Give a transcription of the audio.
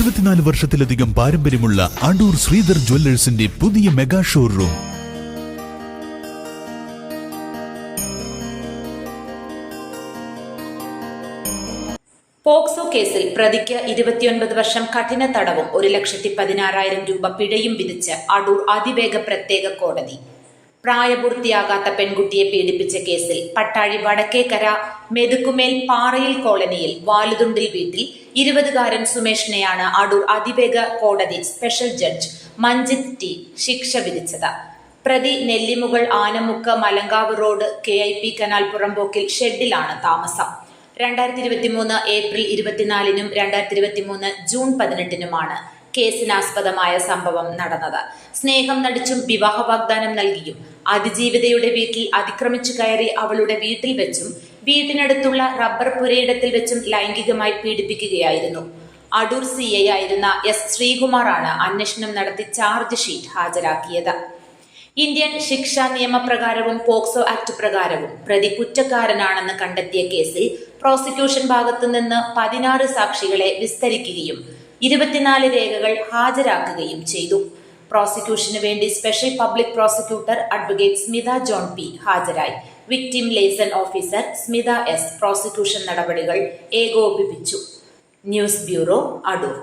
എഴുപത്തിനാല് വർഷത്തിലധികം പാരമ്പര്യമുള്ള അടൂർ ശ്രീധർ ജ്വല്ലേഴ്സിന്റെ പുതിയ മെഗാ ഷോറൂം. പോക്സോ കേസിൽ പ്രതിക്ക് ഇരുപത്തിയൊൻപത് വർഷം കഠിന തടവും ഒരു ലക്ഷത്തി പതിനാറായിരം രൂപ പിഴയും വിധിച്ച് അടൂർ അതിവേഗ പ്രത്യേക കോടതി. പ്രായപൂർത്തിയാകാത്ത പെൺകുട്ടിയെ പീഡിപ്പിച്ച കേസിൽ പട്ടാഴി വടക്കേക്കര മെതുക്കുമേൽ പാറയിൽ കോളനിയിൽ വാലുതുണ്ടിൽ വീട്ടിൽ ഇരുപതുകാരൻ സുമേഷിനെയാണ് അടൂർ അതിവേഗ കോടതി സ്പെഷ്യൽ ജഡ്ജ് മഞ്ജിത് ടി ശിക്ഷ വിധിച്ചത്. പ്രതി Nellimukal Anamukku Malankavu road K I P canal പുറമ്പോക്കിൽ ഷെഡിലാണ് താമസം. രണ്ടായിരത്തി ഇരുപത്തിമൂന്ന് ഏപ്രിൽ ഇരുപത്തിനാലിനും രണ്ടായിരത്തി ഇരുപത്തിമൂന്ന് ജൂൺ പതിനെട്ടിനുമാണ് കേസിനാസ്പദമായ സംഭവം നടന്നത്. സ്നേഹം നടിച്ചും വിവാഹ വാഗ്ദാനം നൽകിയും അതിജീവിതയുടെ വീട്ടിൽ അതിക്രമിച്ചു കയറി അവളുടെ വീട്ടിൽ വെച്ചും വീട്ടിനടുത്തുള്ള റബ്ബർ പുരയിടത്തിൽ വെച്ചും ലൈംഗികമായി പീഡിപ്പിക്കുകയായിരുന്നു. അടൂർ സി ഐ ആയിരുന്ന എസ് ശ്രീകുമാറാണ് അന്വേഷണം നടത്തി ചാർജ് ഷീറ്റ് ഹാജരാക്കിയത്. ഇന്ത്യൻ ശിക്ഷാ നിയമപ്രകാരവും പോക്സോ ആക്ട് പ്രകാരവും പ്രതി കുറ്റക്കാരനാണെന്ന് കണ്ടെത്തിയ കേസിൽ പ്രോസിക്യൂഷൻ ഭാഗത്തു നിന്ന് പതിനാറ് സാക്ഷികളെ വിസ്തരിക്കുകയും ഇരുപത്തിനാല് രേഖകൾ ഹാജരാക്കുകയും ചെയ്തു. പ്രോസിക്യൂഷന് വേണ്ടി special public prosecutor advocate Smitha John P ഹാജരായി. Victim liaison officer Smitha S prosecution നടപടികൾ ഏകോപിപ്പിച്ചു. News bureau Adoor.